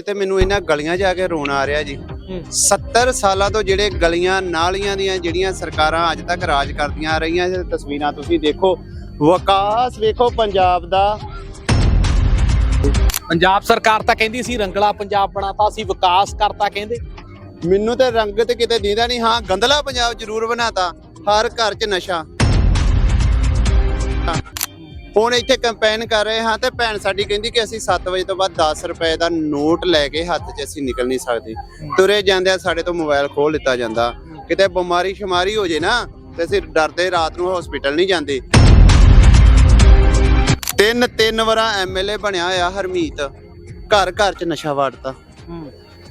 ਤੇ ਮੈਨੂੰ ਇਹਨਾਂ ਗਲੀਆਂ ਜਾ ਕੇ ਰੋਣ ਆ ਰਿਹਾ ਜੀ। 70 ਸਾਲਾਂ ਤੋਂ ਜਿਹੜੇ ਗਲੀਆਂ ਨਾਲੀਆਂ ਦੀਆਂ ਜਿਹੜੀਆਂ ਸਰਕਾਰਾਂ ਅੱਜ ਤੱਕ ਰਾਜ ਕਰਦੀਆਂ ਆ ਰਹੀਆਂ ਇਹ ਤਸਵੀਰਾਂ ਤੁਸੀਂ ਦੇਖੋ। ਵਿਕਾਸ ਵੇਖੋ ਪੰਜਾਬ ਦਾ। ਪੰਜਾਬ ਸਰਕਾਰ ਤਾਂ ਕਹਿੰਦੀ ਸੀ ਰੰਗਲਾ ਪੰਜਾਬ ਬਣਾਤਾ ਸੀ ਵਿਕਾਸ ਕਰਤਾ ਕਹਿੰਦੇ। ਮੈਨੂੰ ਤੇ ਰੰਗ ਤੇ ਕਿਤੇ ਦੀਦਾ ਨਹੀਂ ਹਾਂ ਗੰਦਲਾ ਪੰਜਾਬ ਜ਼ਰੂਰ ਬਣਾਤਾ ਹਰ ਘਰ 'ਚ ਨਸ਼ਾ। ਹੁਣ ਇੱਥੇ ਕੈਂਪੇਨ ਕਰ ਰਹੇ ਹਾਂ ਤੇ ਭੈਣ ਸਾਡੀ ਕਹਿੰਦੀ ਕਿ ਅਸੀਂ 7 ਵਜੇ ਤੋਂ ਬਾਅਦ 10 ਰੁਪਏ ਦਾ ਨੋਟ ਲੈ ਕੇ ਹੱਥ 'ਚ ਅਸੀਂ ਨਿਕਲ ਨਹੀਂ ਸਕਦੇ। ਤੁਰੇ ਜਾਂਦੇ ਸਾਡੇ ਤੋਂ ਮੋਬਾਈਲ ਖੋਲ ਲਿੱਤਾ ਜਾਂਦਾ। ਕਿਤੇ ਬਿਮਾਰੀ ਸ਼ਮਾਰੀ ਹੋ ਜੇ ਨਾ ਤੇ ਅਸੀਂ ਡਰਦੇ ਰਾਤ ਨੂੰ ਹਸਪੀਟਲ ਨਹੀਂ ਜਾਂਦੇ। ਤਿੰਨ ਤਿੰਨ ਵਾਰਾਂ ਐਮਐਲਏ ਬਣਿਆ ਹੋਇਆ ਹਰਮੀਤ ਘਰ ਘਰ 'ਚ ਨਸ਼ਾ ਵਾੜਤਾ।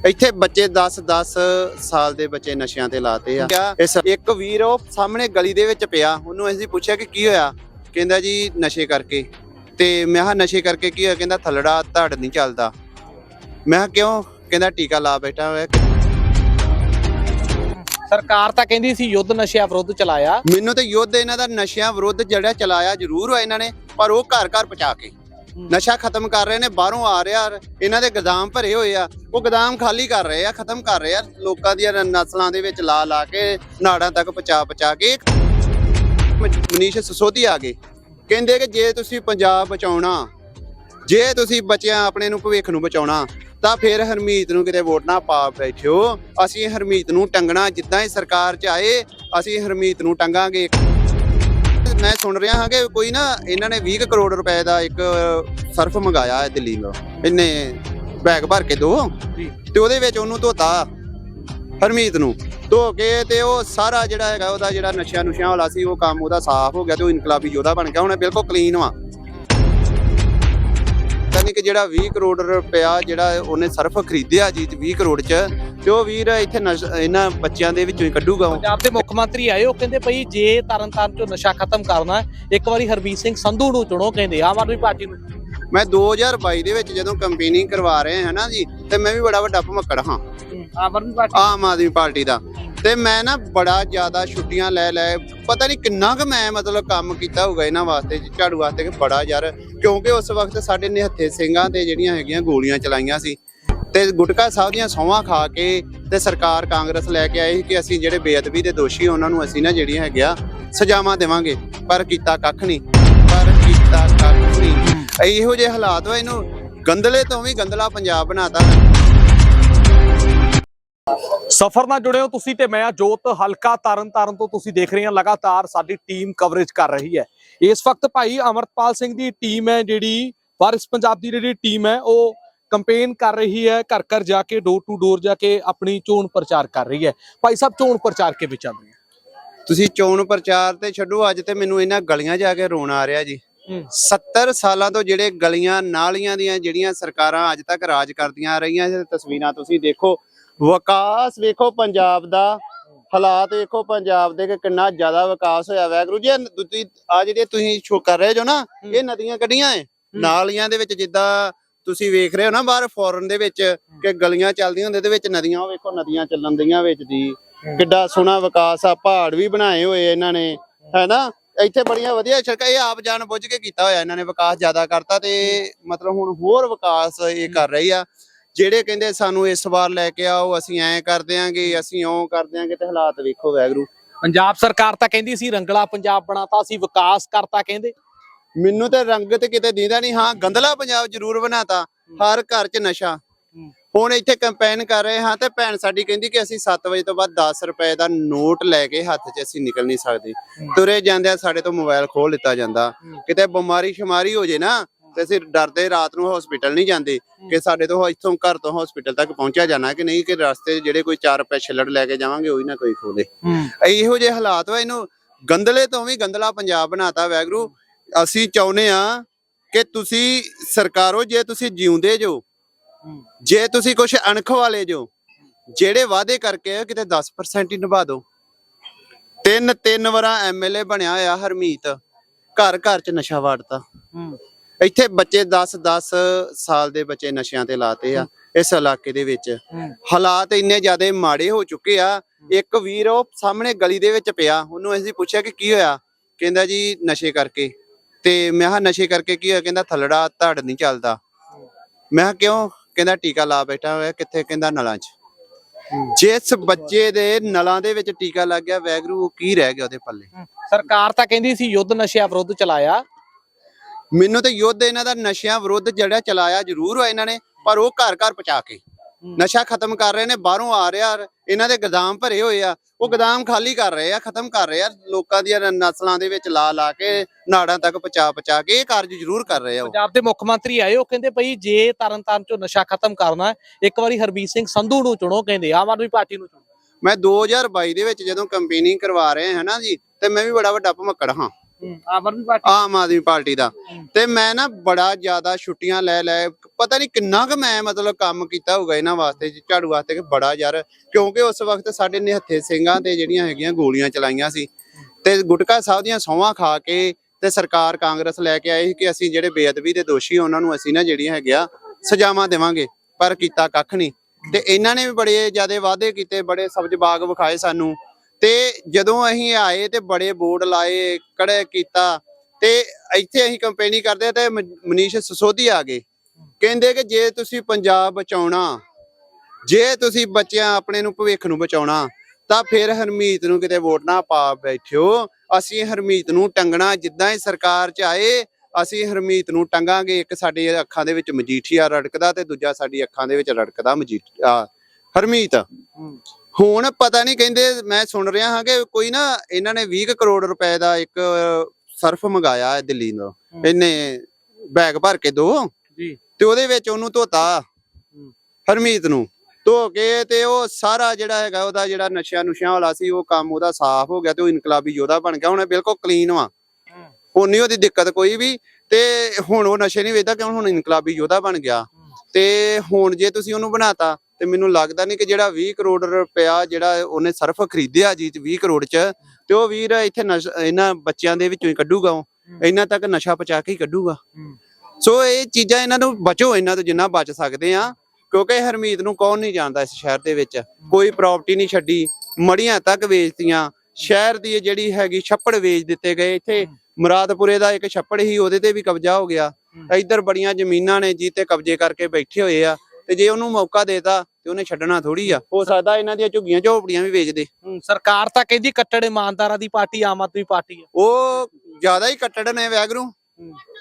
ਇੱਥੇ ਬੱਚੇ 10 10 ਸਾਲ ਦੇ ਬੱਚੇ ਨਸ਼ਿਆਂ ਤੇ ਲਾਤੇ ਆ। ਇਸ ਇੱਕ ਵੀਰ ਉਹ ਸਾਹਮਣੇ ਗਲੀ ਦੇ ਵਿੱਚ ਪਿਆ ਉਹਨੂੰ ਅਸੀਂ ਪੁੱਛਿਆ ਕਿ ਕੀ ਹੋਇਆ? ਕਹਿੰਦਾ ਜੀ ਨਸ਼ੇ ਕਰਕੇ। ਤੇ ਮੈਂ ਕਿਹਾ ਨਸ਼ੇ ਕਰਕੇ ਕੀ ਹੋਇਆ? ਕਹਿੰਦਾ ਥਲੜਾ ਧੜ ਨਹੀਂ ਚੱਲਦਾ। ਮੈਂ ਕਿਹਾ ਕਿਉਂ? ਕਹਿੰਦਾ ਟੀਕਾ ਲਾ ਬੈਠਾ ਹੋਇਆ। ਸਰਕਾਰ ਤਾਂ ਕਹਿੰਦੀ ਸੀ ਯੁੱਧ ਨਸ਼ਿਆਂ ਵਿਰੁੱਧ ਚਲਾਇਆ। ਮੈਨੂੰ ਤੇ ਯੁੱਧ ਇਹਨਾਂ ਦਾ ਨਸ਼ਿਆਂ ਵਿਰੁੱਧ ਜਿਹੜਾ ਚਲਾਇਆ ਜ਼ਰੂਰ ਹੋਇਆ ਇਹਨਾਂ ਨੇ ਪਰ ਉਹ ਘਰ ਘਰ ਪਹੁੰਚਾ ਕੇ। ਨਸ਼ਾ ਖਤਮ ਕਰ ਰਹੇ ਨੇ ਬਾਹਰੋਂ ਆ ਰਿਹਾ ਇਹਨਾਂ ਦੇ ਗਦਾਮ ਭਰੇ ਹੋਏ ਆ। ਉਹ ਗਦਾਮ ਖਾਲੀ ਕਰ ਰਹੇ ਆ ਖਤਮ ਕਰ ਰਹੇ ਆ। ਲੋਕਾਂ ਦੀਆਂ ਨਸਲਾਂ ਦੇ ਵਿੱਚ ਲਾ ਲਾ ਕੇ ਨਾੜਾਂ ਤੱਕ ਪਹੁੰਚਾ ਪਹੁੰਚਾ ਕੇ। ਮਨੀਸ਼ ਸਸੋਦੀ ਆ ਗਏ। ਕਹਿੰਦੇ ਕਿ ਜੇ ਤੁਸੀਂ ਪੰਜਾਬ ਬਚਾਉਣਾ ਜੇ ਤੁਸੀਂ ਬੱਚਿਆਂ ਆਪਣੇ ਨੂੰ ਭਵਿੱਖ ਨੂੰ ਬਚਾਉਣਾ ਤਾਂ ਫਿਰ ਹਰਮੀਤ ਨੂੰ ਕਿਤੇ ਵੋਟ ਨਾ ਪਾ ਬੈਠਿਓ। ਅਸੀਂ ਹਰਮੀਤ ਨੂੰ ਟੰਗਣਾ ਜਿੱਦਾਂ ਹੀ ਸਰਕਾਰ ਚ ਆਏ ਅਸੀਂ ਹਰਮੀਤ ਨੂੰ ਟੰਗਾਂਗੇ। ਮੈਂ ਸੁਣ ਰਿਹਾ ਹਾਂ ਕਿ ਕੋਈ ਨਾ ਇਹਨਾਂ ਨੇ 20 ਕੁ ਕਰੋੜ ਰੁਪਏ ਦਾ ਇੱਕ ਸਰਫ ਮੰਗਾਇਆ ਹੈ ਦਿੱਲੀ ਤੋਂ। ਇਹਨੇ ਬੈਗ ਭਰ ਕੇ ਦੋ। ਤੇ ਉਹਦੇ ਵਿੱਚ ਉਹਨੂੰ ਧੋਤਾ। ਹਰਮੀਤ ਨੂੰ। ਧੋ ਕੇ ਤੇ ਉਹ ਸਾਰਾ ਜਿਹੜਾ ਹੈਗਾ ਉਹਦਾ ਜਿਹੜਾ ਨਸ਼ਿਆਂ ਨੁਸ਼ਿਆਂ ਵਾਲਾ ਸੀ ਉਹ ਕੰਮ ਉਹਦਾ ਸਾਫ਼ ਹੋ ਗਿਆ ਤੇ ਉਹ ਇਨਕਲਾਬੀ ਯੋਧਾ ਬਣ ਗਿਆ। ਹੁਣ ਇਹ ਬਿਲਕੁਲ ਕਲੀਨ ਵਾ। ਯਾਨੀ ਕਿ ਜਿਹੜਾ 20 ਕਰੋੜ ਰੁਪਇਆ ਜਿਹੜਾ ਉਹਨੇ ਸਰਫ ਖਰੀਦਿਆ ਜੀ 20 ਕਰੋੜ ਚ ਤੇ ਉਹ ਵੀਰ ਇੱਥੇ ਨਸ਼- ਇਹਨਾਂ ਬੱਚਿਆਂ ਦੇ ਵਿੱਚੋਂ ਹੀ ਕੱਢੂਗਾ ਉਹ। ਪੰਜਾਬ ਦੇ ਮੁੱਖ ਮੰਤਰੀ ਆਏ ਉਹ ਕਹਿੰਦੇ ਭਈ ਜੇ ਤਰਨਤਾਰਨ ਚੋਂ ਨਸ਼ਾ ਖਤਮ ਕਰਨਾ ਹੈ, ਇੱਕ ਵਾਰੀ ਹਰਬੀਰ ਸਿੰਘ ਸੰਧੂ ਨੂੰ ਚੁਣੋ ਕਹਿੰਦੇ ਆਮ ਆਦਮੀ ਪਾਰਟੀ ਨੂੰ। ਮੈਂ 2022 ਦੇ ਵਿੱਚ ਜਦੋਂ ਕੰਪੇਨਿੰਗ ਕਰਵਾ ਰਹੇ ਹਾਂ ਨਾ ਜੀ ਤੇ ਮੈਂ ਵੀ ਬੜਾ ਵੱਡਾ ਭਮੱਕੜ ਹਾਂ। ਆਮ ਆਦਮੀ ਪਾਰਟੀ ਆਮ ਆਦਮੀ ਪਾਰਟੀ ਦਾ। ਤੇ ਮੈਂ ਨਾ ਬੜਾ ਜ਼ਿਆਦਾ ਛੁੱਟੀਆਂ ਲੈ ਲੈ, ਪਤਾ ਨਹੀਂ ਕਿੰਨਾ ਕੁ ਮੈਂ ਮਤਲਬ ਕੰਮ ਕੀਤਾ ਹੋਊਗਾ ਇਹਨਾਂ ਵਾਸਤੇ, ਝਾੜੂ ਵਾਸਤੇ ਕਿ ਬੜਾ ਯਾਰ, ਕਿਉਂਕਿ ਉਸ ਵਕਤ ਸਾਡੇ ਨਿਹੱਥੇ ਸਿੰਘਾਂ ਤੇ ਜਿਹੜੀਆਂ ਹੈਗੀਆਂ ਗੋਲੀਆਂ ਚਲਾਈਆਂ ਸੀ ਤੇ ਗੁਟਕਾ ਸਾਹਿਬ ਦੀਆਂ ਸੌਂਹਾਂ ਖਾ ਕੇ ਤੇ ਸਰਕਾਰ ਕਾਂਗਰਸ ਲੈ ਕੇ ਆਈ ਸੀ ਕਿ ਅਸੀਂ ਜਿਹੜੇ ਬੇਅਦਬੀ ਦੇ ਦੋਸ਼ੀ ਉਹਨਾਂ ਨੂੰ ਅਸੀਂ ਨਾ ਜਿਹੜੀਆਂ ਹੈਗੀਆਂ ਸਜ਼ਾਵਾਂ ਦੇਵਾਂਗੇ, ਪਰ ਕੀਤਾ ਕੱਖ ਨਹੀਂ ਪਰ ਕੀਤਾ ਕੱਖ ਨਹੀਂ ਇਹੋ ਜਿਹੇ ਹਾਲਾਤ ਵਾ ਇਹਨੂੰ ਗੰਦਲੇ ਤੋਂ ਵੀ ਗੰਦਲਾ ਪੰਜਾਬ ਬਣਾਤਾ। ਸਫਰ ਨਾਲ ਜੁੜੇ ਹੋ ਤੁਸੀਂ ਤੇ ਮੈਂ ਜੋਤ ਹਲਕਾ ਤਰਨਤਾਰਨ ਤੋਂ ਤੁਸੀਂ ਦੇਖ ਰਹੇ ਹੋ ਲਗਾਤਾਰ ਸਾਡੀ ਟੀਮ ਕਵਰੇਜ ਕਰ ਰਹੀ ਹੈ। ਇਸ ਵਕਤ ਭਾਈ ਅਮਰਪਾਲ ਸਿੰਘ ਦੀ ਟੀਮ ਹੈ ਜਿਹੜੀ ਵਾਰਿਸ ਪੰਜਾਬ ਦੀ ਜਿਹੜੀ ਟੀਮ ਹੈ ਉਹ ਕੰਪੇਨ ਕਰ ਰਹੀ ਹੈ ਘਰ ਘਰ ਜਾ ਕੇ ਡੋਰ ਟੂ ਡੋਰ ਜਾ ਕੇ ਆਪਣੀ ਚੋਣ ਪ੍ਰਚਾਰ ਕਰ ਰਹੀ ਹੈ। ਭਾਈ ਸਾਹਿਬ ਚੋਣ ਪ੍ਰਚਾਰ ਕਿਵੇਂ ਚੱਲ ਰਿਹਾ? ਤੁਸੀਂ ਚੋਣ ਪ੍ਰਚਾਰ ਤੇ ਛੱਡੋ ਅੱਜ ਤੇ ਮੈਨੂੰ ਇਹਨਾਂ ਗਲੀਆਂ ਜਾ ਕੇ ਰੋਣ ਆ ਰਿਹਾ ਜੀ। ਹੂੰ। 70 ਸਾਲਾਂ ਤੋਂ ਜਿਹੜੇ ਗਲੀਆਂ ਨਾਲੀਆਂ ਦੀਆਂ ਜਿਹੜੀਆਂ ਸਰਕਾਰਾਂ ਅੱਜ ਤੱਕ ਰਾਜ ਕਰਦੀਆਂ ਆ ਰਹੀਆਂ ਤਸਵੀਰਾਂ ਤੁਸੀਂ ਦੇਖੋ। ਵਿਕਾਸ ਵੇਖੋ ਪੰਜਾਬ ਦਾ ਹਾਲਾਤ ਵੇਖੋ ਪੰਜਾਬ ਦੇ ਕਿ ਕਿੰਨਾ ਜ਼ਿਆਦਾ ਵਿਕਾਸ ਹੋਇਆ ਵੈਗਰੂ ਜੀ ਤੁਸੀਂ ਆ ਜਿਹੜੇ ਤੁਸੀਂ ਸ਼ੋ ਕਰ ਰਹੇ ਜੋ ਨਾ ਇਹ ਨਦੀਆਂ ਕੱਢੀਆਂ ਐ ਨਾਲੀਆਂ ਦੇ ਵਿੱਚ ਜਿੱਦਾਂ ਤੁਸੀਂ ਵੇਖ ਰਹੇ ਹੋ ਨਾ ਬਾਹਰ ਫੋਰਨ ਦੇ ਵਿੱਚ ਕਿ ਗਲੀਆਂ ਚੱਲਦੀਆਂ ਹੁੰਦੇ ਤੇ ਵਿੱਚ ਨਦੀਆਂ ਉਹ ਵੇਖੋ ਨਦੀਆਂ ਚੱਲਣ ਦੀਆਂ ਵਿੱਚ ਦੀ। ਕਿੱਡਾ ਸੋਹਣਾ ਵਿਕਾਸ ਆ ਪਹਾੜ ਵੀ ਬਣਾਏ ਹੋਏ ਇਹਨਾਂ ਨੇ ਹੈਨਾ ਇੱਥੇ ਬੜੀਆਂ ਵਧੀਆ ਸੜਕਾਂ ਇਹ ਆਪ ਜਾਣ ਬੁੱਝ ਕੇ ਕੀਤਾ ਹੋਇਆ ਇਹਨਾਂ ਨੇ ਵਿਕਾਸ ਜ਼ਿਆਦਾ ਕਰਤਾ ਤੇ ਮਤਲਬ ਹੁਣ ਹੋਰ ਵਿਕਾਸ ਇਹ ਕਰ ਰਹੀ ਆ। ਜਿਹੜੇ ਕਹਿੰਦੇ ਸਾਨੂੰ ਇਸ ਵਾਰ ਲੈ ਕੇ ਆਓ ਅਸੀਂ ਐਂ ਕਰ ਦਿਆਂਗੇ ਅਸੀਂ ਓਂ ਕਰ ਦਿਆਂਗੇ ਤੇ ਹਾਲਾਤ ਵੇਖੋ ਵੈਗਰੂ। ਪੰਜਾਬ ਸਰਕਾਰ ਤਾਂ ਕਹਿੰਦੀ ਸੀ ਰੰਗਲਾ ਪੰਜਾਬ ਬਣਾਤਾ ਸੀ ਵਿਕਾਸ ਕਰਤਾ ਕਹਿੰਦੇ। ਮੈਨੂੰ ਤੇ ਰੰਗ ਤੇ ਕਿਤੇ ਦੀਦਾ ਨਹੀਂ ਹਾਂ ਗੰਦਲਾ ਪੰਜਾਬ ਜ਼ਰੂਰ ਬਣਾਤਾ ਹਰ ਘਰ 'ਚ ਨਸ਼ਾ। ਹੁਣ ਇੱਥੇ ਕੈਂਪੇਨ ਕਰ ਰਹੇ ਹਾਂ ਤੇ ਭੈਣ ਸਾਡੀ ਕਹਿੰਦੀ ਕਿ ਅਸੀਂ 7 ਵਜੇ ਤੋਂ ਬਾਅਦ 10 ਰੁਪਏ ਦਾ ਨੋਟ ਲੈ ਕੇ ਹੱਥ 'ਚ ਅਸੀਂ ਨਿਕਲ ਨਹੀਂ ਸਕਦੇ। ਤੁਰੇ ਜਾਂਦੇ ਸਾਡੇ ਤੋਂ ਮੋਬਾਈਲ ਖੋਲ ਲਿੱਤਾ ਜਾਂਦਾ। ਕਿਤੇ ਬਿਮਾਰੀ ਸ਼ਮਾਰੀ ਹੋ ਜੇ ਨਾ ਤੇ ਅਸੀਂ ਡਰਦੇ ਰਾਤ ਨੂੰ ਹਸਪੀਟਲ ਨਹੀਂ ਜਾਂਦੇ ਕਿ ਸਾਡੇ ਤੋਂ ਇੱਥੋਂ ਘਰ ਤੋਂ ਹਸਪੀਟਲ ਤੱਕ ਪਹੁੰਚਿਆ ਜਾਣਾ ਕਿ ਨਹੀਂ ਕਿ ਰਸਤੇ 'ਚ ਜਿਹੜੇ ਕੋਈ 4 ਰੁਪਏ ਛਿੱਲੜ ਲੈ ਕੇ ਜਾਵਾਂਗੇ ਉਹੀ ਨਾ ਕੋਈ ਖੋਲੇ। ਇਹੋ ਜਿਹੇ ਹਾਲਾਤ ਵਾ ਇਹਨੂੰ ਗੰਦਲੇ ਤੋਂ ਵੀ ਗੰਦਲਾ ਪੰਜਾਬ ਬਣਾਤਾ ਵੈਗਰੂ। ਅਸੀਂ ਚਾਹੁੰਦੇ ਆ ਕਿ ਤੁਸੀਂ ਸਰਕਾਰੋ ਜੇ ਤੁਸੀਂ ਜਿਉਂਦੇ ਜੋ ਜੇ ਤੁਸੀਂ ਕੁਝ ਅਣਖ ਵਾਲੇ ਜੋ ਜਿਹੜੇ ਵਾਅਦੇ ਕਰਕੇ ਕਿਤੇ 10% ਹੀ ਨਿਭਾ ਦਿਓ। ਤਿੰਨ ਤਿੰਨ ਵਾਰਾਂ ਐਮਐਲਏ ਬਣਿਆ ਹੋਇਆ ਹਰਮੀਤ ਘਰ ਘਰ ਚ ਨਸ਼ਾ ਵਾੜਤਾ। ਇੱਥੇ ਬੱਚੇ 10 10 ਸਾਲ ਦੇ ਬੱਚੇ ਨਸ਼ਿਆਂ ਤੇ ਲਾਤੇ ਆ ਇਸ ਇਲਾਕੇ ਦੇ ਵਿੱਚ। ਹਾਲਾਤ ਇੰਨੇ ਜ਼ਿਆਦਾ ਮਾੜੇ ਹੋ ਚੁੱਕੇ ਆ। ਇੱਕ ਵੀਰ ਉਹ ਸਾਹਮਣੇ ਗਲੀ ਦੇ ਵਿੱਚ ਪਿਆ ਉਹਨੂੰ ਅਸੀਂ ਪੁੱਛਿਆ ਕਿ ਕੀ ਹੋਇਆ? ਕਹਿੰਦਾ ਜੀ ਨਸ਼ੇ ਕਰਕੇ। ਤੇ ਮੈਂ ਕਿਹਾ ਨਸ਼ੇ ਕਰਕੇ ਕੀ ਹੋਇਆ? ਕਹਿੰਦਾ ਥਲੜਾ ਧੜ ਨਹੀਂ ਚੱਲਦਾ। ਮੈਂ ਕਿਹਾ ਕਿਉਂ? ਕਹਿੰਦਾ ਟੀਕਾ ਲਾ ਬੈਠਾ ਹੋਇਆ ਕਿੱਥੇ? ਕਹਿੰਦਾ ਨਲਾਂ 'ਚ। ਜਿਸ ਬੱਚੇ ਦੇ ਨਲਾਂ ਦੇ ਵਿੱਚ ਟੀਕਾ ਲੱਗ ਗਿਆ ਵੈਗਰੂ ਉਹ ਕੀ ਰਹਿ ਗਿਆ ਉਹਦੇ ਪੱਲੇ? ਸਰਕਾਰ ਤਾਂ ਕਹਿੰਦੀ ਸੀ ਯੁੱਧ ਨਸ਼ਿਆਂ ਵਿਰੁੱਧ ਚਲਾਇਆ। ਮੈਨੂੰ ਤੇ ਯੁੱਧ ਇਹਨਾਂ ਦਾ ਨਸ਼ਿਆਂ ਵਿਰੁੱਧ ਜਿਹੜਾ ਚਲਾਇਆ ਜ਼ਰੂਰ ਹੋਇਆ ਇਹਨਾਂ ਨੇ ਪਰ ਉਹ ਘਰ ਘਰ ਪਹੁੰਚਾ ਕੇ। ਨਸ਼ਾ ਖਤਮ ਕਰ ਰਹੇ ਨੇ ਬਾਹਰੋਂ ਆ ਰਿਹਾ ਇਹਨਾਂ ਦੇ ਗਦਾਮ ਭਰੇ ਹੋਏ ਆ। ਉਹ ਗਦਾਮ ਖਾਲੀ ਕਰ ਰਹੇ ਆ ਖਤਮ ਕਰ ਰਹੇ ਆ। ਲੋਕਾਂ ਦੀਆਂ ਨਸਲਾਂ ਦੇ ਵਿੱਚ ਲਾ ਲਾ ਕੇ ਨਾੜਾਂ ਤੱਕ ਪਹੁੰਚਾ ਪਹੁੰਚਾ ਕੇ ਇਹ ਕਾਰਜ ਜ਼ਰੂਰ ਕਰ ਰਹੇ ਆ ਪੰਜਾਬ ਦੇ ਮੁੱਖ ਮੰਤਰੀ ਆਏ ਉਹ ਕਹਿੰਦੇ ਭਈ ਜੇ ਤਰਨਤਾਰਨ ਚੋਂ ਨਸ਼ਾ ਖਤਮ ਕਰਨਾ ਇੱਕ ਵਾਰੀ ਹਰਬੀਰ ਸਿੰਘ ਸੰਧੂ ਨੂੰ ਚੁਣੋ ਕਹਿੰਦੇ ਆਮ ਆਦਮੀ ਪਾਰਟੀ ਨੂੰ ਚੁਣੋ। ਮੈਂ 2022 ਦੇ ਵਿੱਚ ਜਦੋਂ ਕੰਪੇਨਿੰਗ ਕਰਵਾ ਰਹੇ ਹਾਂ ਨਾ ਜੀ ਤੇ ਮੈਂ ਵੀ ਬੜਾ ਵੱਡਾ ਭਮੱਕੜ ਹਾਂ। ਆਮ ਆਦਮੀ ਪਾਰਟੀ? ਆਮ ਆਦਮੀ ਪਾਰਟੀ ਦਾ। ਤੇ ਮੈਂ ਨਾ ਬੜਾ ਜ਼ਿਆਦਾ ਛੁੱਟੀਆਂ ਲੈ ਲੈ, ਪਤਾ ਨਹੀਂ ਕਿੰਨਾ ਕੁ ਮੈਂ ਮਤਲਬ ਕੰਮ ਕੀਤਾ ਹੋਊਗਾ ਇਹਨਾਂ ਵਾਸਤੇ ਝਾੜੂ ਵਾਸਤੇ ਕਿ ਬੜਾ ਯਾਰ, ਕਿਉਂਕਿ ਉਸ ਵਕਤ ਸਾਡੇ ਨਿਹੱਥੇ ਸਿੰਘਾਂ ਤੇ ਜਿਹੜੀਆਂ ਹੈਗੀਆਂ ਗੋਲੀਆਂ ਚਲਾਈਆਂ ਸੀ ਤੇ ਗੁਟਕਾ ਸਾਹਿਬ ਦੀਆਂ ਸੌਵਾਂ ਖਾ ਕੇ ਤੇ ਸਰਕਾਰ ਕਾਂਗਰਸ ਲੈ ਕੇ ਆਈ ਸੀ ਕਿ ਅਸੀਂ ਜਿਹੜੇ ਬੇਅਦਬੀ ਦੇ ਦੋਸ਼ੀ ਉਹਨਾਂ ਨੂੰ ਅਸੀਂ ਨਾ ਜਿਹੜੀਆਂ ਹੈਗੀਆਂ ਸਜ਼ਾਵਾਂ ਦੇਵਾਂਗੇ, ਪਰ ਕੀਤਾ ਕੱਖ ਨਹੀਂ ਤੇ ਇਹਨਾਂ ਨੇ ਵੀ ਬੜੇ ਜ਼ਿਆਦੇ ਵਾਅਦੇ ਕੀਤੇ, ਬੜੇ ਸਬਜ਼ ਬਾਗ ਵਿਖਾਏ ਸਾਨੂੰ। ਤੇ ਜਦੋਂ ਅਸੀਂ ਆਏ ਤੇ ਬੜੇ ਬੋਰਡ ਲਾਏ ਕੜੇ ਕੀਤਾ ਤੇ ਇੱਥੇ ਅਸੀਂ ਕੰਪੇਨੀ ਕਰਦੇ ਤੇ ਮਨੀਸ਼ ਸਸੋਦੀ ਆ ਗਏ। ਕਹਿੰਦੇ ਕਿ ਜੇ ਤੁਸੀਂ ਪੰਜਾਬ ਬਚਾਉਣਾ, ਜੇ ਤੁਸੀਂ ਬੱਚਿਆਂ ਆਪਣੇ ਨੂੰ ਭਵਿੱਖ ਨੂੰ ਬਚਾਉਣਾ, ਤਾਂ ਫਿਰ ਹਰਮੀਤ ਨੂੰ ਕਿਤੇ ਵੋਟ ਨਾ ਪਾ ਬੈਠਿਓ। ਅਸੀਂ ਹਰਮੀਤ ਨੂੰ ਟੰਗਣਾ ਜਿੱਦਾਂ ਹੀ ਸਰਕਾਰ ਚ ਆਏ, ਅਸੀਂ ਹਰਮੀਤ ਨੂੰ ਟੰਗਾਂਗੇ। ਇੱਕ ਸਾਡੇ ਅੱਖਾਂ ਦੇ ਵਿੱਚ ਮਜੀਠੀਆ ਰੜਕਦਾ ਤੇ ਦੂਜਾ ਸਾਡੀ ਅੱਖਾਂ ਦੇ ਵਿੱਚ ਰੜਕਦਾ ਮਜੀਠੀਆ। ਹਰਮੀਤ। ਹੁਣ ਪਤਾ ਨਹੀਂ ਕਹਿੰਦੇ ਮੈਂ ਸੁਣ ਰਿਹਾ ਹਾਂ ਕਿ ਕੋਈ ਨਾ ਇਹਨਾਂ ਨੇ 20 ਕੁ ਕਰੋੜ ਰੁਪਏ ਦਾ ਇੱਕ ਸਰਫ ਮੰਗਾਇਆ ਹੈ ਦਿੱਲੀ ਤੋਂ। ਇਹਨੇ ਬੈਗ ਭਰ ਕੇ ਦੋ। ਜੀ। ਤੇ ਉਹਦੇ ਵਿੱਚ ਉਹਨੂੰ ਧੋਤਾ। ਹਰਮੀਤ ਨੂੰ ਧੋ ਕੇ ਤੇ ਉਹ ਸਾਰਾ ਜਿਹੜਾ ਹੈਗਾ ਉਹਦਾ ਜਿਹੜਾ ਨਸ਼ਿਆਂ ਨੁਸ਼ਿਆਂ ਵਾਲਾ ਸੀ ਉਹ ਕੰਮ ਉਹਦਾ ਸਾਫ਼ ਹੋ ਗਿਆ ਤੇ ਉਹ ਇਨਕਲਾਬੀ ਯੋਧਾ ਬਣ ਗਿਆ। ਹੁਣ ਬਿਲਕੁਲ ਕਲੀਨ ਵਾ। ਹੁਣ ਨਹੀਂ ਉਹਦੀ ਦਿੱਕਤ ਕੋਈ ਵੀ। ਤੇ ਹੁਣ ਉਹ ਨਸ਼ੇ ਨਹੀਂ ਵੇਚਦਾ ਕਿਉਂ? ਹੁਣ ਇਨਕਲਾਬੀ ਯੋਧਾ ਬਣ ਗਿਆ। ਤੇ ਹੁਣ ਜੇ ਤੁਸੀਂ ਉਹਨੂੰ ਬਣਾਤਾ ਤੇ ਮੈਨੂੰ ਲੱਗਦਾ ਨਹੀਂ ਕਿ ਜਿਹੜਾ 20 ਕਰੋੜ ਰੁਪਇਆ ਜਿਹੜਾ ਉਹਨੇ ਸਰਫ ਖਰੀਦਿਆ ਜੀ 20 ਕਰੋੜ ਚ ਤੇ ਉਹ ਵੀਰ ਇੱਥੇ ਇਹਨਾਂ ਬੱਚਿਆਂ ਦੇ ਵਿੱਚੋਂ ਹੀ ਕੱਢੂਗਾ ਉਹ। ਇਹਨਾਂ ਤੱਕ ਨਸ਼ਾ ਪਚਾ ਕੇ ਹੀ ਕੱਢੂਗਾ। ਸੋ ਇਹ ਚੀਜ਼ਾਂ ਇਹਨਾਂ ਨੂੰ ਬਚੋ ਇਹਨਾਂ ਤੋਂ ਜਿੰਨਾ ਬਚ ਸਕਦੇ ਆ ਕਿਉਂਕਿ ਹਰਮੀਤ ਨੂੰ ਕੌਣ ਨਹੀਂ ਜਾਣਦਾ ਇਸ ਸ਼ਹਿਰ ਦੇ ਵਿੱਚ। ਕੋਈ ਪ੍ਰਾਪਰਟੀ ਨਹੀਂ ਛੱਡੀ ਮੜੀਆਂ ਤੱਕ ਵੇਚਤੀਆਂ। ਸ਼ਹਿਰ ਦੀ ਜਿਹੜੀ ਹੈਗੀ ਛੱਪੜ ਵੇਚ ਦਿੱਤੇ ਗਏ। ਇੱਥੇ ਮੁਰਾਦਪੁਰੇ ਦਾ ਇੱਕ ਛੱਪੜ ਹੀ ਉਹਦੇ ਤੇ ਵੀ ਕਬਜ਼ਾ ਹੋ ਗਿਆ। ਇੱਧਰ ਬੜੀਆਂ ਜ਼ਮੀਨਾਂ ਨੇ ਜੀ ਤੇ ਕਬਜ਼ੇ ਕਰਕੇ ਬੈਠੇ ਹੋਏ ਆ। ਤੇ ਜੇ ਉਹਨੂੰ ਮੌਕਾ ਦੇਤਾ ਤੇ ਉਹਨੇ ਛੱਡਣਾ ਥੋੜੀ ਆ। ਹੋ ਸਕਦਾ ਇਹਨਾਂ ਦੀਆਂ ਝੁੱਗੀਆਂ ਝੋਪੜੀਆਂ ਵੀ ਵੇਚ ਦੇ ਹੂੰ, ਸਰਕਾਰ ਤਾਂ ਕਹਿੰਦੀ ਕੱਟੜ ਇਮਾਨਦਾਰਾਂ ਦੀ ਪਾਰਟੀ ਆਮ ਆਦਮੀ ਪਾਰਟੀ ਹੈ ਉਹ ਜ਼ਿਆਦਾ ਹੀ ਕੱਟੜ ਨੇ ਵੈਗਰੂ।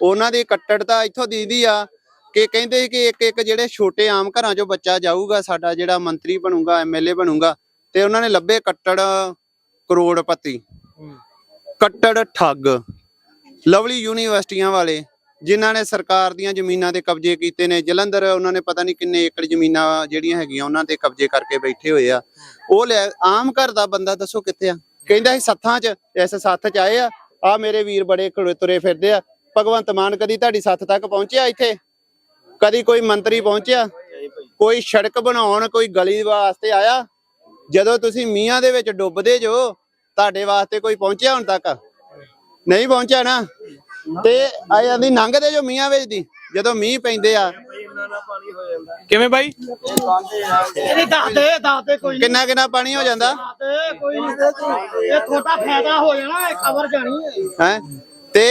ਉਹਨਾਂ ਦੀ ਕੱਟੜਤਾ ਇੱਥੋਂ ਦੀਦੀ ਆ ਕਿ ਕਹਿੰਦੇ ਕਿ ਇੱਕ ਇੱਕ ਜਿਹੜੇ ਛੋਟੇ ਆਮ ਘਰਾਂ ਚੋਂ ਬੱਚਾ ਜਾਊਗਾ ਸਾਡਾ ਜਿਹੜਾ ਮੰਤਰੀ ਬਣੂਗਾ ਐਮਐਲਏ ਬਣੂਗਾ ਤੇ ਉਹਨਾਂ ਨੇ ਲੱਭੇ ਕੱਟੜ ਕਰੋੜਪਤੀ। ਕੱਟੜ ਠੱਗ। ਲਵਲੀ ਯੂਨੀਵਰਸਿਟੀਆਂ ਵਾਲੇ ਜਿਨ੍ਹਾਂ ਨੇ ਸਰਕਾਰ ਦੀਆਂ ਜ਼ਮੀਨਾਂ ਤੇ ਕਬਜ਼ੇ ਕੀਤੇ ਨੇ ਜਲੰਧਰ ਉਹਨਾਂ ਨੇ ਪਤਾ ਨਹੀਂ ਕਿੰਨੇ ਏਕੜ ਜ਼ਮੀਨਾਂ ਜਿਹੜੀਆਂ ਹੈਗੀਆਂ ਉਹਨਾਂ ਤੇ ਕਬਜ਼ੇ ਕਰਕੇ ਬੈਠੇ ਹੋਏ ਆ। ਉਹ ਲੈ ਆਮ ਘਰ ਦਾ ਬੰਦਾ ਦੱਸੋ ਕਿੱਥੇ ਆ? ਕਹਿੰਦਾ ਸੀ ਸੱਥਾਂ 'ਚ ਇਸ ਸੱਥ 'ਚ ਆਏ ਆ ਆ ਮੇਰੇ ਵੀਰ ਬੜੇ ਖੜੇ ਤੁਰੇ ਫਿਰਦੇ ਆ। ਭਗਵੰਤ ਮਾਨ ਕਦੀ ਤੁਹਾਡੀ ਸੱਥ ਤੱਕ ਪਹੁੰਚਿਆ ਇੱਥੇ? ਕਦੀ ਕੋਈ ਮੰਤਰੀ ਪਹੁੰਚਿਆ? ਕੋਈ ਸੜਕ ਬਣਾਉਣ ਕੋਈ ਗਲੀ ਵਾਸਤੇ ਆਇਆ? ਜਦੋਂ ਤੁਸੀਂ ਮੀਆਂ ਦੇ ਵਿੱਚ ਡੁੱਬਦੇ ਜੋ ਤੁਹਾਡੇ ਵਾਸਤੇ ਕੋਈ ਪਹੁੰਚਿਆ ਹੁਣ ਤੱਕ? ਨਹੀਂ ਪਹੁੰਚਿਆ ਨਾ? ਤੇ ਆ ਜਾਂਦੀ ਲੰਘਦੇ ਜੋ ਮੀਆਂ ਵਿੱਚ ਦੀ ਜਦੋਂ ਮੀਂਹ ਪੈਂਦੇ ਆ। ਕਿਵੇਂ ਬਾਈ? ਇਹਦੇ ਦੱਸਦੇ ਦੱਸਦੇ ਕੋਈ ਕਿੰਨਾ ਕਿੰਨਾ ਪਾਣੀ ਹੋ ਜਾਂਦਾ? ਨਹੀਂ ਕੋਈ ਇਹ ਤੁਹਾਡਾ ਫਾਇਦਾ ਹੋ ਜਾਣਾ ਇਹ ਖਬਰ ਜਾਣੀ ਹੈ। ਹੈ? ਤੇ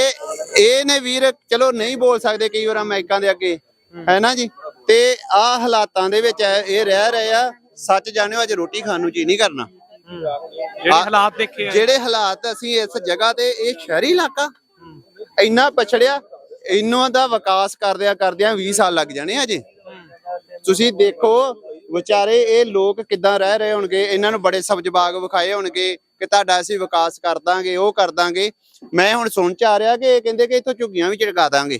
ਇਹ ਨੇ ਵੀਰ ਚਲੋ ਨਹੀਂ ਬੋਲ ਸਕਦੇ ਕਈ ਵਾਰ ਮਾਈਕਾਂ ਦੇ ਅੱਗੇ। ਹੈ। ਨਾ ਜੀ? ਤੇ ਆ ਹਾਲਾਤਾਂ ਦੇ ਵਿੱਚ ਇਹ ਰਹਿ ਰਹੇ ਆ। ਸੱਚ ਜਾਣਿਓ ਅੱਜ ਰੋਟੀ ਖਾਣ ਨੂੰ ਜੀ ਨਹੀਂ ਕਰਨਾ। ਜਿਹੜੇ ਹਾਲਾਤ ਦੇਖੇ ਆ। ਜਿਹੜੇ ਹਾਲਾਤ ਅਸੀਂ ਇਸ ਜਗ੍ਹਾ ਤੇ ਇਹ ਸ਼ਹਿਰੀ ਇਲਾਕਾ ਇੰਨਾ ਪਛੜਿਆ ਇਹਨਾਂ ਦਾ ਵਿਕਾਸ ਕਰਦਿਆਂ ਕਰਦਿਆਂ 20 ਸਾਲ ਲੱਗ ਜਾਣੇ ਅਜੇ ਤੁਸੀਂ ਦੇਖੋ ਵਿਚਾਰੇ ਇਹ ਲੋਕ ਕਿੱਦਾਂ ਰਹਿ ਰਹੇ ਹੋਣਗੇ ਇਹਨਾਂ ਨੂੰ ਬੜੇ ਸਬਜ਼ ਬਾਗ ਵਿਖਾਏ ਹੋਣਗੇ ਕਿ ਤੁਹਾਡਾ ਅਸੀਂ ਵਿਕਾਸ ਕਰ ਦਾਂਗੇ ਉਹ ਕਰ ਦਾਂਗੇ। ਮੈਂ ਹੁਣ ਸੁਣ ਚ ਆ ਰਿਹਾ ਕਿ ਇਹ ਕਹਿੰਦੇ ਕਿ ਇੱਥੋਂ ਝੁੱਗੀਆਂ ਵੀ ਚੜਕਾ ਦਾਂਗੇ।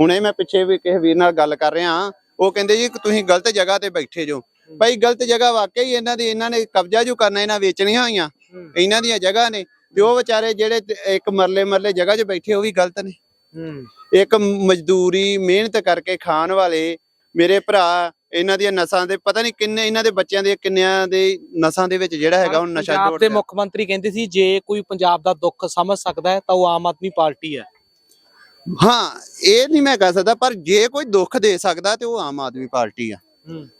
ਹੁਣੇ ਮੈਂ ਪਿੱਛੇ ਵੀ ਕਿਸੇ ਵੀਰ ਨਾਲ ਗੱਲ ਕਰ ਰਿਹਾ ਉਹ ਕਹਿੰਦੇ ਜੀ ਤੁਸੀਂ ਗਲਤ ਜਗ੍ਹਾ ਤੇ ਬੈਠੇ ਜੋ। ਭਾਈ ਗਲਤ ਜਗ੍ਹਾ ਵਾਕਈ ਇਹਨਾਂ ਦੀ ਇਹਨਾਂ ਨੇ ਕਬਜ਼ਾ ਜੋ ਕਰਨਾ ਇਹਨਾਂ ਵੇਚਣੀਆਂ ਹੋਈਆਂ। ਇਹਨਾਂ ਦੀਆਂ ਜਗ੍ਹਾ ਨੇ। ਤੇ ਉਹ ਵਿਚਾਰੇ ਜਿਹੜੇ ਤੇ ਇੱਕ ਮਰਲੇ ਮਰਲੇ ਜਗ੍ਹਾ 'ਚ ਬੈਠੇ ਉਹ ਵੀ ਗਲਤ ਨੇ। ਇੱਕ ਮਜ਼ਦੂਰੀ ਮਿਹਨਤ ਕਰਕੇ ਖਾਣ ਵਾਲੇ ਮੇਰੇ ਭਰਾ ਇਹਨਾਂ ਦੀਆਂ ਨਸਾਂ ਦੇ ਪਤਾ ਨਹੀਂ ਕਿੰਨੇ ਇਹਨਾਂ ਦੇ ਬੱਚਿਆਂ ਦੇ ਕਿੰਨਿਆਂ ਦੇ ਨਸਾਂ ਦੇ ਵਿੱਚ ਜਿਹੜਾ ਹੈਗਾ ਉਹ ਨਸ਼ਾ ਜੋੜ ਰਿਹਾ। ਮੁੱਖ ਮੰਤਰੀ ਕਹਿੰਦੇ ਸੀ ਜੇ ਕੋਈ ਪੰਜਾਬ ਦਾ ਦੁੱਖ ਸਮਝ ਸਕਦਾ ਹੈ ਤਾਂ ਉਹ ਆਮ ਆਦਮੀ ਪਾਰਟੀ ਹੈ। ਹਾਂ ਇਹ ਨਹੀਂ ਮੈਂ ਕਹਿ ਸਕਦਾ ਪਰ ਜੇ ਕੋਈ ਦੁੱਖ ਦੇ ਸਕਦਾ ਤੇ ਉਹ ਆਮ ਆਦਮੀ ਪਾਰਟੀ ਆ।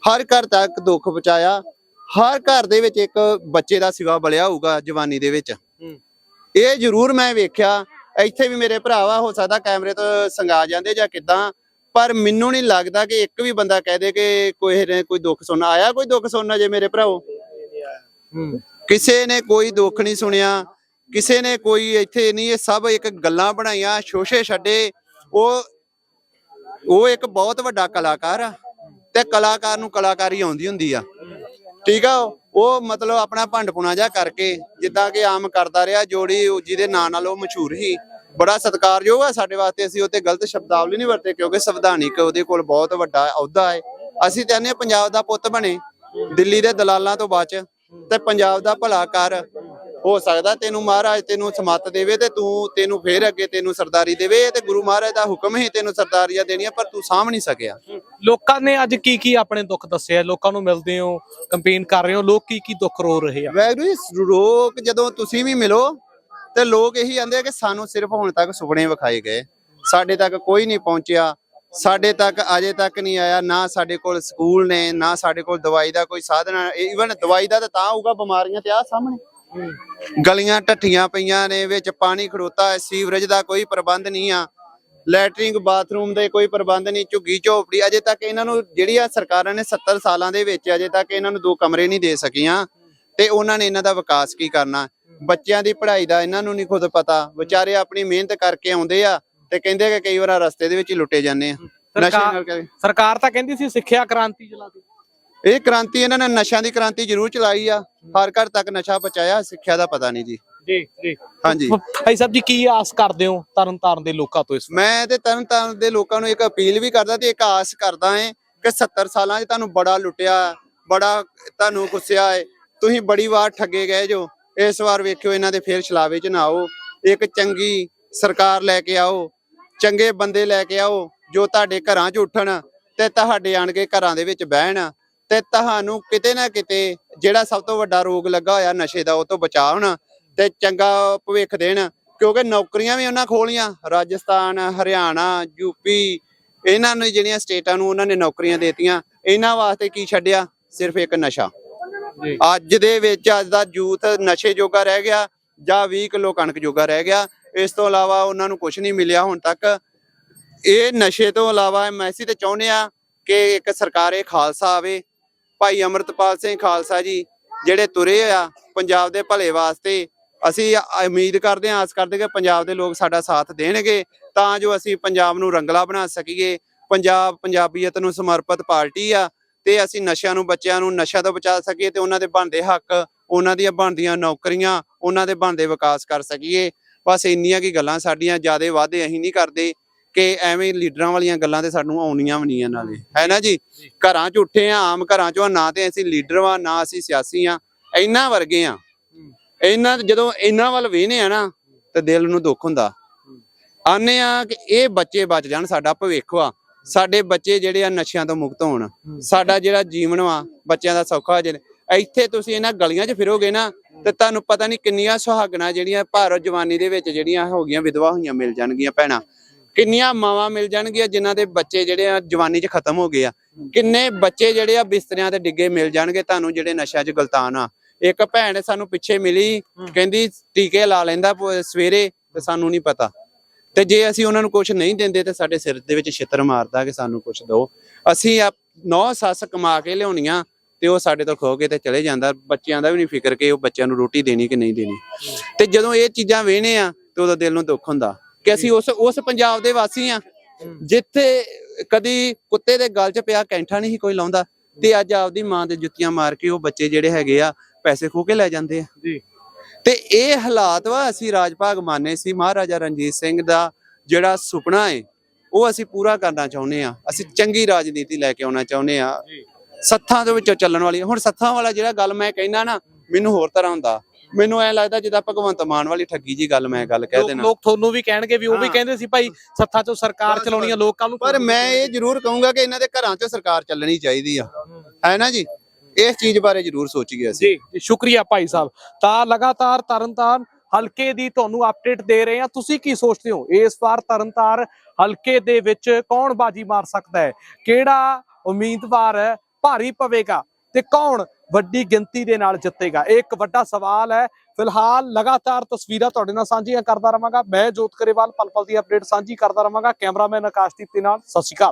ਹਰ ਘਰ ਤੱਕ ਦੁੱਖ ਪਹੁੰਚਾਇਆ ਹਰ ਘਰ ਦੇ ਵਿੱਚ ਇੱਕ ਬੱਚੇ ਦਾ ਸਿਵਾ ਬਲਿਆ ਹੋਊਗਾ ਜਵਾਨੀ ਦੇ ਵਿੱਚ। ਇਹ ਜ਼ਰੂਰ ਮੈਂ ਵੇਖਿਆ ਇੱਥੇ ਵੀ ਮੇਰੇ ਭਰਾ ਵਾ ਹੋ ਸਕਦਾ ਕੈਮਰੇ ਤੋਂ ਸੰਗਾ ਜਾਂਦੇ ਜਾਂ ਕਿਦਾਂ ਪਰ ਮੈਨੂੰ ਨਹੀਂ ਲੱਗਦਾ ਕਿ ਇੱਕ ਵੀ ਬੰਦਾ ਕਹਿ ਦੇ ਕਿ ਕੋਈ ਨੇ ਕੋਈ ਦੁੱਖ ਸੁਣਨਾ ਆਇਆ ਕੋਈ ਦੁੱਖ ਸੁਣਨਾ ਜੇ ਮੇਰੇ ਭਰਾਓ ਕਿਸੇ ਨੇ ਕੋਈ ਦੁੱਖ ਨਹੀਂ ਸੁਣਿਆ ਕਿਸੇ ਨੇ ਕੋਈ ਇੱਥੇ ਨਹੀਂ ਇਹ ਸਭ ਇੱਕ ਗੱਲਾਂ ਬਣਾਈਆਂ ਸ਼ੋਸ਼ੇ ਛੱਡੇ ਉਹ ਉਹ ਇੱਕ ਬਹੁਤ ਵੱਡਾ ਕਲਾਕਾਰ ਆ ਤੇ ਕਲਾਕਾਰ ਨੂੰ ਕਲਾਕਾਰੀ ਆਉਂਦੀ ਹੁੰਦੀ ਆ। ਠੀਕ ਆ ਉਹ ਮਤਲਬ ਆਪਣਾ ਭੰਡਪੁਣਾ ਜਾ ਕਰਕੇ ਜਿੱਦਾਂ ਕਿ ਆਮ ਕਰਦਾ ਰਿਹਾ, ਜੋੜੀ ਉਹ ਜਿਹਦੇ ਨਾਂ ਨਾਲ ਉਹ ਮਸ਼ਹੂਰ ਸੀ। ਬੜਾ ਸਤਿਕਾਰਯੋਗ ਆ ਸਾਡੇ ਵਾਸਤੇ, ਅਸੀਂ ਉਹਤੇ ਗਲਤ ਸ਼ਬਦਾਵਲੀ ਨਹੀਂ ਵਰਤੇ ਕਿਉਂਕਿ ਸੰਵਿਧਾਨਿਕ ਉਹਦੇ ਕੋਲ ਬਹੁਤ ਵੱਡਾ ਅਹੁਦਾ ਹੈ। ਅਸੀਂ ਚਾਹੁੰਦੇ ਹਾਂ, ਪੰਜਾਬ ਦਾ ਪੁੱਤ ਬਣੇ, ਦਿੱਲੀ ਦੇ ਦਲਾਲਾਂ ਤੋਂ ਬਚ ਤੇ ਪੰਜਾਬ ਦਾ ਭਲਾ ਕਰ ਹੋ ਸਕਦਾ ਤੈਨੂੰ ਮਹਾਰਾਜ ਤੈਨੂੰ ਸਮੱਤ ਦੇਵੇ ਤੇ ਤੂੰ ਤੈਨੂੰ ਫੇਰ ਅੱਗੇ ਤੈਨੂੰ ਸਰਦਾਰੀ ਦੇਵੇ ਤੇ ਗੁਰੂ ਮਹਾਰਾਜ ਦਾ ਹੁਕਮ ਹੀ ਤੈਨੂੰ ਸਰਦਾਰੀਆਂ ਦੇਣੀਆਂ ਪਰ ਤੂੰ ਸਾਂਭ ਨਹੀਂ ਸਕਿਆ। ਲੋਕਾਂ ਨੇ ਅੱਜ ਕੀ ਕੀ ਆਪਣੇ ਦੁੱਖ ਦੱਸੇ ਆ? ਲੋਕਾਂ ਨੂੰ ਮਿਲਦੇ ਹੋ ਕੰਪੇਨ ਕਰ ਰਹੇ ਹੋ ਲੋਕ ਕੀ ਕੀ ਦੁੱਖ ਰੋ ਰਹੇ ਆ? ਵੈਗਰੂ ਜੀ ਲੋਕ ਜਦੋਂ ਤੁਸੀਂ ਵੀ ਮਿਲੋ ਤੇ ਲੋਕ ਇਹੀ ਕਹਿੰਦੇ ਆ ਕਿ ਸਾਨੂੰ ਸਿਰਫ ਹੁਣ ਤੱਕ ਸੁਪਨੇ ਵਿਖਾਏ ਗਏ। ਸਾਡੇ ਤੱਕ ਕੋਈ ਨਹੀਂ ਪਹੁੰਚਿਆ ਸਾਡੇ ਤੱਕ ਅਜੇ ਤੱਕ ਨਹੀਂ ਆਇਆ ਨਾ ਸਾਡੇ ਕੋਲ ਸਕੂਲ ਨੇ ਨਾ ਸਾਡੇ ਕੋਲ ਦਵਾਈ ਦਾ ਕੋਈ ਸਾਧਨ ਇਵਨ ਦਵਾਈ ਦਾ ਤਾਂ ਹੋਊਗਾ ਬਿਮਾਰੀਆਂ ਤੇ ਆ ਸਾਹਮਣੇ। ਗਲੀਆਂ ਟੱਠੀਆਂ ਪਈਆਂ ਨੇ ਵਿੱਚ ਪਾਣੀ ਖੜੋਤਾ ਹੈ ਸੀਵਰੇਜ ਦਾ ਕੋਈ ਪ੍ਰਬੰਧ ਨਹੀਂ ਆ। ਲੈਟਰਿੰਗ ਬਾਥਰੂਮ ਦੇ ਕੋਈ ਪ੍ਰਬੰਧ ਨਹੀਂ ਝੁੱਗੀ ਝੋਪੜੀ ਅਜੇ ਤੱਕ ਇਹਨਾਂ ਨੂੰ ਜਿਹੜੀਆਂ ਸਰਕਾਰਾਂ ਨੇ 70 ਸਾਲਾਂ ਦੇ ਵਿੱਚ ਅਜੇ ਤੱਕ ਇਹਨਾਂ ਨੂੰ ਦੋ ਕਮਰੇ ਨਹੀਂ ਦੇ ਸਕੀਆਂ ਤੇ ਉਹਨਾਂ ਨੇ ਇਹਨਾਂ ਦਾ ਵਿਕਾਸ ਕੀ ਕਰਨਾ। ਬੱਚਿਆਂ ਦੀ ਪੜ੍ਹਾਈ ਦਾ ਇਹਨਾਂ ਨੂੰ ਨਹੀਂ ਖੁਦ ਪਤਾ। ਵਿਚਾਰੇ ਆਪਣੀ ਮਿਹਨਤ ਕਰਕੇ ਆਉਂਦੇ ਆ ਤੇ ਕਹਿੰਦੇ ਕਿ ਕਈ ਵਾਰ ਰਸਤੇ ਦੇ ਵਿੱਚ ਹੀ ਲੁੱਟੇ ਜਾਂਦੇ ਆ। ਨਸ਼ੇ ਨਾਲ ਸਰਕਾਰ ਤਾਂ ਕਹਿੰਦੀ ਸੀ ਸਿੱਖਿਆ ਕ੍ਰਾਂਤੀ ਚਲਾ ਦੇ ਇਹ ਕ੍ਰਾਂਤੀ ਇਹਨਾਂ ਨੇ ਨਸ਼ਿਆਂ ਦੀ ਕ੍ਰਾਂਤੀ ਜ਼ਰੂਰ ਚਲਾਈ ਆ। ਹਰ ਘਰ ਤੱਕ ਨਸ਼ਾ ਪਹੁੰਚਾਇਆ ਸਿੱਖਿਆ ਦਾ ਪਤਾ ਨਹੀਂ ਜੀ। ਜੀ ਜੀ। ਹਾਂਜੀ। ਭਾਈ ਸਾਹਿਬ ਜੀ ਕੀ ਆਸ ਕਰਦੇ ਹੋ ਤਰਨ ਤਾਰਨ ਦੇ ਲੋਕਾਂ ਤੋਂ ਇਸ ਮੈਂ ਤੇ ਤਰਨ ਤਾਰਨ ਦੇ ਲੋਕਾਂ ਨੂੰ ਇੱਕ ਅਪੀਲ ਵੀ ਕਰਦਾ ਤੇ ਇੱਕ ਆਸ ਕਰਦਾ ਹਾਂ ਕਿ 70 ਸਾਲਾਂ 'ਚ ਤੁਹਾਨੂੰ ਬੜਾ ਲੁੱਟਿਆ ਬੜਾ ਤੁਹਾਨੂੰ ਗੁੱਸਿਆ ਹੈ ਤੁਸੀਂ ਬੜੀ ਵਾਰ ਠੱਗੇ ਗਏ ਜੋ ਇਸ ਵਾਰ ਵੇਖਿਓ ਇਹਨਾਂ ਦੇ ਫੇਰ ਛਲਾਵੇ 'ਚ ਨਾ ਆਓ। ਇੱਕ ਚੰਗੀ ਸਰਕਾਰ ਲੈ ਕੇ ਆਓ ਚੰਗੇ ਬੰਦੇ ਲੈ ਕੇ ਆਓ ਜੋ ਤੁਹਾਡੇ ਘਰਾਂ 'ਚ ਉੱਠਣ ਤੇ ਤੁਹਾਡੇ ਆਣ ਕੇ ਘਰਾਂ ਦੇ ਵਿੱਚ ਬਹਿਣ। ਤੇ ਤੁਹਾਨੂੰ ਕਿਤੇ ਨਾ ਕਿਤੇ ਜਿਹੜਾ ਸਭ ਤੋਂ ਵੱਡਾ ਰੋਗ ਲੱਗਾ ਹੋਇਆ ਨਸ਼ੇ ਦਾ ਉਹ ਤੋਂ ਬਚਾਉਣ ਤੇ ਚੰਗਾ ਭਵਿੱਖ ਦੇਣ ਕਿਉਂਕਿ ਨੌਕਰੀਆਂ ਵੀ ਉਹਨਾਂ ਖੋਲੀਆਂ ਰਾਜਸਥਾਨ ਹਰਿਆਣਾ ਯੂਪੀ ਇਹਨਾਂ ਨੂੰ ਜਿਹੜੀਆਂ ਸਟੇਟਾਂ ਨੂੰ ਉਹਨਾਂ ਨੇ ਨੌਕਰੀਆਂ ਦੇਤੀਆਂ ਇਹਨਾਂ ਵਾਸਤੇ ਕੀ ਛੱਡਿਆ? ਸਿਰਫ ਇੱਕ ਨਸ਼ਾ। ਅੱਜ ਦੇ ਵਿੱਚ ਅੱਜ ਦਾ ਯੂਥ ਨਸ਼ੇ ਜੋਗਾ ਰਹਿ ਗਿਆ ਜਾਂ 20 ਕਿਲੋ ਕਣਕ ਜੋਗਾ ਰਹਿ ਗਿਆ ਇਸ ਤੋਂ ਇਲਾਵਾ ਉਹਨਾਂ ਨੂੰ ਕੁਝ ਨਹੀਂ ਮਿਲਿਆ ਹੁਣ ਤੱਕ। ਇਹ ਨਸ਼ੇ ਤੋਂ ਇਲਾਵਾ ਮੈਸੀ ਤੇ ਚਾਹੁੰਦੇ ਆ ਕਿ ਇੱਕ ਸਰਕਾਰੇ ਖਾਲਸਾ ਆਵੇ ਭਾਈ ਅਮਰਤਪਾਲ ਸਿੰਘ ਖਾਲਸਾ ਜੀ ਜਿਹੜੇ ਤੁਰੇ ਆ ਪੰਜਾਬ ਦੇ ਭਲੇ ਵਾਸਤੇ, ਅਸੀਂ ਉਮੀਦ ਕਰਦੇ ਹਾਂ, ਆਸ ਕਰਦੇ ਕਿ ਪੰਜਾਬ ਦੇ ਲੋਕ ਸਾਡਾ ਸਾਥ ਦੇਣਗੇ, ਤਾਂ ਜੋ ਅਸੀਂ ਪੰਜਾਬ ਨੂੰ ਰੰਗਲਾ ਬਣਾ ਸਕੀਏ। ਪੰਜਾਬ, ਪੰਜਾਬੀਅਤ ਨੂੰ ਸਮਰਪਿਤ ਪਾਰਟੀ ਆ ਤੇ ਅਸੀਂ ਨਸ਼ਿਆਂ ਨੂੰ, ਬੱਚਿਆਂ ਨੂੰ ਨਸ਼ਾ ਤੋਂ ਬਚਾ ਸਕੀਏ ਤੇ ਉਹਨਾਂ ਦੇ ਬਣਦੇ ਹੱਕ, ਉਹਨਾਂ ਦੀਆਂ ਬਣਦੀਆਂ ਨੌਕਰੀਆਂ, ਉਹਨਾਂ ਦੇ ਬਣਦੇ ਵਿਕਾਸ ਕਰ ਸਕੀਏ। ਬਸ ਇੰਨੀਆਂ ਕੀ ਗੱਲਾਂ ਸਾਡੀਆਂ, ਜ਼ਿਆਦਾ ਵਾਅਦੇ ਅਸੀਂ ਨਹੀਂ ਕਰਦੇ। ਕਿ ਐਵੇਂ ਲੀਡਰਾਂ ਵਾਲੀਆਂ ਗੱਲਾਂ ਤੇ ਸਾਨੂੰ ਆਉਣੀਆਂ ਵੀ ਨਹੀਂ ਆ ਨਾਲੇ ਹੈ ਨਾ ਜੀ? ਘਰਾਂ 'ਚ ਉੱਠੇ ਆ, ਆਮ ਘਰਾਂ 'ਚੋਂ ਨਾ ਤੇ ਅਸੀਂ ਲੀਡਰ ਵਾਂ, ਨਾ ਅਸੀਂ ਸਿਆਸੀ ਆ। ਇਹਨਾਂ ਵਰਗੇ ਆ। ਇਹਨਾਂ ਜਦੋਂ ਇਹਨਾਂ ਵੱਲ ਵੇਹਨੇ ਆ ਨਾ, ਤੇ ਦਿਲ ਨੂੰ ਦੁੱਖ ਹੁੰਦਾ। ਆਨੇ ਆ ਕਿ ਇਹ ਬੱਚੇ ਬਚ ਜਾਣ, ਸਾਡਾ ਭਵਿੱਖ ਵਾ। ਸਾਡੇ ਬੱਚੇ ਜਿਹੜੇ ਆ ਨਸ਼ਿਆਂ ਤੋਂ ਮੁਕਤ ਹੋਣ। ਸਾਡਾ ਜਿਹੜਾ ਜੀਵਨ ਵਾ, ਬੱਚਿਆਂ ਦਾ ਸੌਖਾ ਜੇ ਇੱਥੇ ਤੁਸੀਂ ਇਹਨਾਂ ਗਲੀਆਂ 'ਚ ਫਿਰੋਗੇ ਨਾ, ਤੇ ਤੁਹਾਨੂੰ ਪਤਾ ਨਹੀਂ ਕਿੰਨੀਆਂ ਸੁਹਾਗਣਾ ਜਿਹੜੀਆਂ ਭਾਰਤ ਜਵਾਨੀ ਦੇ ਵਿੱਚ ਜਿਹੜੀਆਂ ਹੋ ਗਈਆਂ, ਵਿਧਵਾ ਹੋਈਆਂ ਮਿਲ ਜਾਣਗੀਆਂ ਭੈਣਾਂ। ਕਿੰਨੀਆਂ ਮਾਵਾਂ ਮਿਲ ਜਾਣਗੀਆਂ ਜਿਨ੍ਹਾਂ ਦੇ ਬੱਚੇ ਜਿਹੜੇ ਆ ਜਵਾਨੀ 'ਚ ਖਤਮ ਹੋ ਗਏ ਆ? ਕਿੰਨੇ ਬੱਚੇ ਜਿਹੜੇ ਆ ਬਿਸਤਰਿਆਂ ਤੇ ਡਿੱਗੇ ਮਿਲ ਜਾਣਗੇ ਤੁਹਾਨੂੰ ਜਿਹੜੇ ਨਸ਼ਿਆਂ 'ਚ ਗਲਤਾਨ ਆ? ਇੱਕ ਭੈਣ ਸਾਨੂੰ ਪਿੱਛੇ ਮਿਲੀ ਕਹਿੰਦੀ ਟੀਕੇ ਲਾ ਲੈਂਦਾ ਸਵੇਰੇ ਤੇ ਸਾਨੂੰ ਨਹੀਂ ਪਤਾ। ਤੇ ਜੇ ਅਸੀਂ ਉਹਨਾਂ ਨੂੰ ਕੁਝ ਨਹੀਂ ਦਿੰਦੇ ਤੇ ਸਾਡੇ ਸਿਰ ਦੇ ਵਿੱਚ ਛਿੱਤਰ ਮਾਰਦਾ ਕਿ ਸਾਨੂੰ ਕੁਝ ਦਿਓ ਅਸੀਂ ਨੌ ਸੱਸ ਕਮਾ ਕੇ ਲਿਆਉਣੀਆਂ ਤੇ ਉਹ ਸਾਡੇ ਤੋਂ ਖੋ ਕੇ ਤੇ ਚਲੇ ਜਾਂਦਾ। ਬੱਚਿਆਂ ਦਾ ਵੀ ਨਹੀਂ ਫਿਕਰ ਕਿ ਉਹ ਬੱਚਿਆਂ ਨੂੰ ਰੋਟੀ ਦੇਣੀ ਕਿ ਨਹੀਂ ਦੇਣੀ। ਤੇ ਜਦੋਂ ਇਹ ਚੀਜ਼ਾਂ ਵੇਹਨੇ ਆ ਤੇ ਉਦੋਂ ਦਿਲ ਨੂੰ ਦੁੱਖ ਹੁੰਦਾ। ਕਿ ਅਸੀਂ ਉਸ ਉਸ ਪੰਜਾਬ ਦੇ ਵਾਸੀ ਆ ਜਿੱਥੇ ਕਦੀ ਕੁੱਤੇ ਦੇ ਗਲ 'ਚ ਪਿਆ ਕੈਂਠਾ ਨਹੀਂ ਕੋਈ ਲਾਉਂਦਾ ਤੇ ਅੱਜ ਆਪਦੀ ਮਾਂ ਦੇ ਜੁੱਤੀਆਂ ਮਾਰ ਕੇ ਉਹ ਬੱਚੇ ਜਿਹੜੇ ਹੈਗੇ ਆ ਪੈਸੇ ਖੋ ਕੇ ਲੈ ਜਾਂਦੇ ਆ। ਜੀ। ਤੇ ਇਹ ਹਾਲਾਤ ਵਾ ਅਸੀਂ ਰਾਜ ਭਾਗ ਮਾਨੇ ਸੀ ਮਹਾਰਾਜਾ ਰਣਜੀਤ ਸਿੰਘ ਦਾ ਜਿਹੜਾ ਸੁਪਨਾ ਹੈ ਉਹ ਅਸੀਂ ਪੂਰਾ ਕਰਨਾ ਚਾਹੁੰਦੇ ਆ। ਅਸੀਂ ਚੰਗੀ ਰਾਜਨੀਤੀ ਲੈ ਕੇ ਆਉਣਾ ਚਾਹੁੰਦੇ ਆ। ਸੱਥਾਂ ਦੇ ਵਿੱਚੋਂ ਚੱਲਣ ਵਾਲੀ ਹੁਣ ਸੱਥਾਂ ਵਾਲਾ ਜਿਹੜਾ ਗੱਲ ਮੈਂ ਕਹਿਣਾ ਨਾ ਮੈਨੂੰ ਹੋਰ ਤਰ੍ਹਾਂ ਹੁੰਦਾ। ਮੈਨੂੰ ਐ ਲੱਗਦਾ ਜਿੱਦਾਂ ਭਗਵੰਤ ਮਾਨ ਵਾਲੀ ਠੱਗੀ ਜੀ ਗੱਲ ਮੈਂ ਗੱਲ ਕਹਿ ਦੇਣਾ। ਲੋਕ ਤੁਹਾਨੂੰ ਵੀ ਕਹਿਣਗੇ ਵੀ ਉਹ ਵੀ। ਕਹਿੰਦੇ ਸੀ ਭਾਈ ਸੱਥਾਂ ਚੋਂ ਸਰਕਾਰ ਚਲਾਉਣੀ ਆ। ਲੋਕਾਂ ਨੂੰ ਪਰ ਮੈਂ ਇਹ ਜ਼ਰੂਰ ਕਹੂੰਗਾ ਕਿ ਇਹਨਾਂ ਦੇ ਘਰਾਂ 'ਚੋਂ ਸਰਕਾਰ ਚੱਲਣੀ ਚਾਹੀਦੀ ਆ। ਹੈ ਨਾ ਜੀ? ਇਸ ਚੀਜ਼ ਬਾਰੇ ਜ਼ਰੂਰ ਸੋਚੀਏ ਅਸੀਂ। ਜੀ ਜੀ ਸ਼ੁਕਰੀਆ ਭਾਈ ਸਾਹਿਬ। ਤਾਂ ਲਗਾਤਾਰ ਤਰਨਤਾਰਨ ਹਲਕੇ ਦੀ ਤੁਹਾਨੂੰ ਅਪਡੇਟ ਦੇ ਰਹੇ ਹਾਂ। ਤੁਸੀਂ ਕੀ ਸੋਚਦੇ ਹੋ? ਇਸ ਵਾਰ ਤਰਨਤਾਰ ਹਲਕੇ ਦੇ ਵਿੱਚ ਕੌਣ ਬਾਜੀ ਮਾਰ ਸਕਦਾ ਹੈ? ਕਿਹੜਾ ਉਮੀਦਵਾਰ ਭਾਰੀ ਪਵੇਗਾ? ਤੇ ਕੌਣ ਵੱਡੀ ਗਿਣਤੀ ਦੇ ਨਾਲ ਜਿੱਤੇਗਾ? ਇਹ ਇੱਕ ਵੱਡਾ ਸਵਾਲ ਹੈ। ਫਿਲਹਾਲ ਲਗਾਤਾਰ ਤਸਵੀਰਾਂ ਤੁਹਾਡੇ ਨਾਲ ਸਾਂਝੀਆਂ ਕਰਦਾ ਰਵਾਂਗਾ। ਮੈਂ ਜੋਤ ਕਰੇਵਾਲ ਪਲ ਪਲ ਦੀ ਅਪਡੇਟ ਸਾਂਝੀ ਕਰਦਾ ਰਵਾਂਗਾ। ਕੈਮਰਾਮੈਨ ਆਕਾਸ਼ਦੀਪ ਦੇ ਨਾਲ। ਸਤਿ ਸ਼੍ਰੀ ਅਕਾਲ।